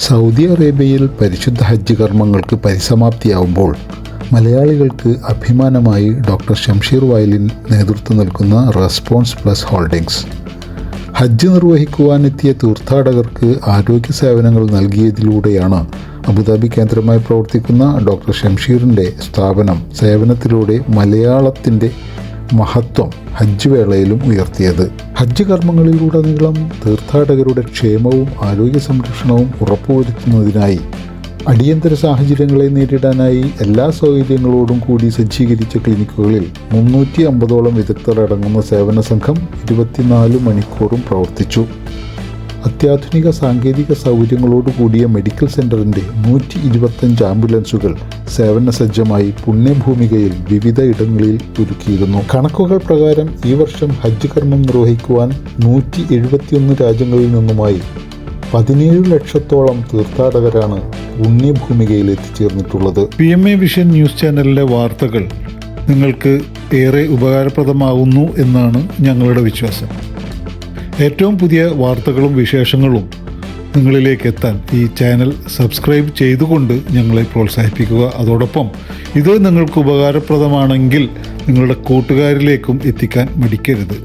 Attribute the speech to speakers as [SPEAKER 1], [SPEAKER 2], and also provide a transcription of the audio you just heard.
[SPEAKER 1] Saudi അറേബ്യയിൽ പരിശുദ്ധ ഹജ്ജ് കർമ്മങ്ങൾക്ക് പരിസമാപ്തിയാവുമ്പോൾ മലയാളികൾക്ക് അഭിമാനമായി ഡോക്ടർ ഷംഷീർ വയലിൻ നേതൃത്വം നൽകുന്ന റെസ്പോൺസ് പ്ലസ് ഹോൾഡിംഗ്സ് ഹജ്ജ് നിർവഹിക്കുവാനെത്തിയ തീർത്ഥാടകർക്ക് ആരോഗ്യ സേവനങ്ങൾ നൽകിയതിലൂടെയാണ് അബുദാബി കേന്ദ്രമായി പ്രവർത്തിക്കുന്ന ഡോക്ടർ ഷംഷീറിന്റെ സ്ഥാപനം സേവനത്തിലൂടെ മലയാളത്തിന്റെ മഹത്വം ഹജ്ജ് വേളയിലും ഉയർത്തിയത്. ഹജ്ജ് കർമ്മങ്ങളിലുടനീളം തീർത്ഥാടകരുടെ ക്ഷേമവും ആരോഗ്യ സംരക്ഷണവും ഉറപ്പുവരുത്തുന്നതിനായി അടിയന്തര സാഹചര്യങ്ങളെ നേരിടാനായി എല്ലാ സൗകര്യങ്ങളോടും കൂടി സജ്ജീകരിച്ച ക്ലിനിക്കുകളിൽ മുന്നൂറ്റി അമ്പതോളം വിദഗ്ധർ അടങ്ങുന്ന സേവന സംഘം ഇരുപത്തിനാല് മണിക്കൂറും പ്രവർത്തിച്ചു. അത്യാധുനിക സാങ്കേതിക സൗകര്യങ്ങളോട് കൂടിയ മെഡിക്കൽ സെന്ററിന്റെ നൂറ്റി ഇരുപത്തഞ്ച് ആംബുലൻസുകൾ സേവന സജ്ജമായി പുണ്യഭൂമികയിൽ വിവിധ ഇടങ്ങളിൽ ഒരുക്കിയിരുന്നു. കണക്കുകൾ പ്രകാരം ഈ വർഷം ഹജ്ജ് കർമ്മം നിർവഹിക്കുവാൻ നൂറ്റി എഴുപത്തിയൊന്ന് രാജ്യങ്ങളിൽ നിന്നുമായി പതിനേഴ് ലക്ഷത്തോളം തീർത്ഥാടകരാണ് പുണ്യഭൂമികയിൽ എത്തിച്ചേർന്നിട്ടുള്ളത്. P M A vision news ചാനലിലെ വാർത്തകൾ നിങ്ങൾക്ക് ഏറെ ഉപകാരപ്രദമാകുന്നു എന്നാണ് ഞങ്ങളുടെ വിശ്വാസം. ഏറ്റവും പുതിയ വാർത്തകളും വിശേഷങ്ങളും നിങ്ങളിലേക്ക് എത്താൻ ഈ ചാനൽ സബ്സ്ക്രൈബ് ചെയ്തുകൊണ്ട് ഞങ്ങളെ പ്രോത്സാഹിപ്പിക്കുക. അതോടൊപ്പം ഇത് നിങ്ങൾക്ക് ഉപകാരപ്രദമാണെങ്കിൽ നിങ്ങളുടെ കൂട്ടുകാരിലേക്കും എത്തിക്കാൻ മടിക്കരുത്.